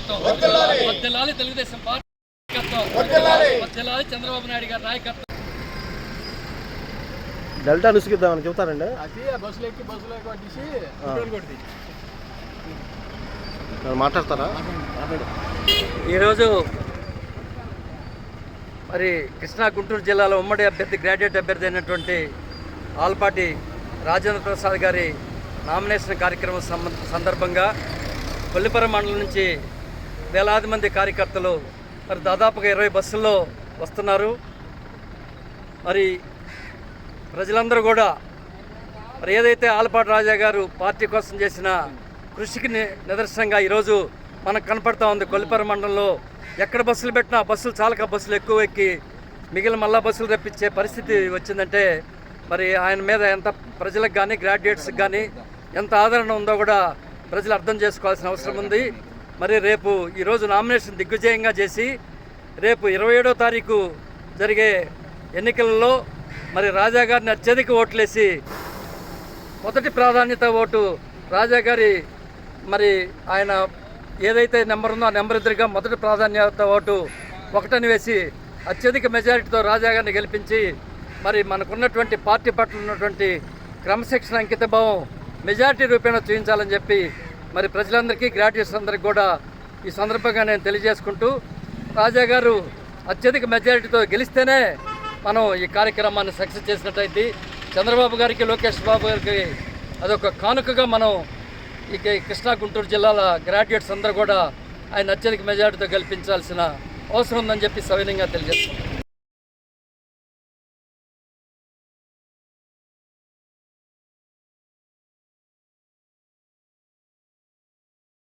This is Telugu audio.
నాయకత్వం. వర్దిల్లాలి తెలుగుదేశం పార్టీ చంద్రబాబు నాయుడు గారి నాయకత్వం. డెల్టా నుసుకిద్దామని చెప్తారండి అది బస్సులు ఎక్కి బస్సులో కొట్టేసి మాట్లాడతారా? ఈరోజు మరి కృష్ణా గుంటూరు జిల్లాలో ఉమ్మడి అభ్యర్థి గ్రాడ్యుయేట్ అభ్యర్థి అయినటువంటి ఆల్పాటి రాజేంద్ర ప్రసాద్ గారి నామినేషన్ కార్యక్రమం సందర్భంగా కొల్లిపురం మండలం నుంచి వేలాది మంది కార్యకర్తలు మరి దాదాపుగా ఇరవై బస్సుల్లో వస్తున్నారు. మరి ప్రజలందరూ కూడా మరి ఏదైతే ఆలపాటి రాజా గారు పార్టీ కోసం చేసిన కృషికి ని- నిదర్శనంగా ఈరోజు మనకు కనపడతా ఉంది. కొల్లిపర మండలంలో ఎక్కడ బస్సులు పెట్టినా బస్సులు చాలక బస్సులు ఎక్కువ ఎక్కి మిగిలిన మళ్ళా బస్సులు రప్పించే పరిస్థితి వచ్చిందంటే మరి ఆయన మీద ఎంత ప్రజలకు కానీ గ్రాడ్యుయేట్స్కి కానీ ఎంత ఆదరణ ఉందో కూడా ప్రజలు అర్థం చేసుకోవాల్సిన అవసరం ఉంది. మరి రేపు ఈరోజు నామినేషన్ దిగ్విజయంగా చేసి రేపు ఇరవై ఏడో తారీఖు జరిగే ఎన్నికలలో మరి రాజా గారిని అత్యధిక ఓట్లేసి మొదటి ప్రాధాన్యత ఓటు రాజా గారి మరి ఆయన ఏదైతే నెంబర్ ఉందో ఆ నెంబర్ ఎదురుగా మొదటి ప్రాధాన్యత ఓటు ఒకటని వేసి అత్యధిక మెజారిటీతో రాజా గారిని గెలిపించి మరి మనకున్నటువంటి పార్టీ పట్ల ఉన్నటువంటి క్రమశిక్షణ అంకితభావం మెజారిటీ రూపేణ చూపించాలని చెప్పి మరి ప్రజలందరికీ గ్రాడ్యుయేట్స్ అందరికీ కూడా ఈ సందర్భంగా నేను తెలియజేసుకుంటూ రాజా గారు అత్యధిక మెజారిటీతో గెలిస్తేనే మనం ఈ కార్యక్రమాన్ని సక్సెస్ చేసినట్టయితే చంద్రబాబు గారికి లోకేష్ బాబు గారికి అదొక కానుకగా మనం ఈ కృష్ణా గుంటూరు జిల్లాల గ్రాడ్యుయేట్స్ అందరూ కూడా ఆయన అత్యధిక మెజారిటీతో గెలిపించాల్సిన అవసరం ఉందని చెప్పి సవినయంగా తెలియజేస్తున్నాం.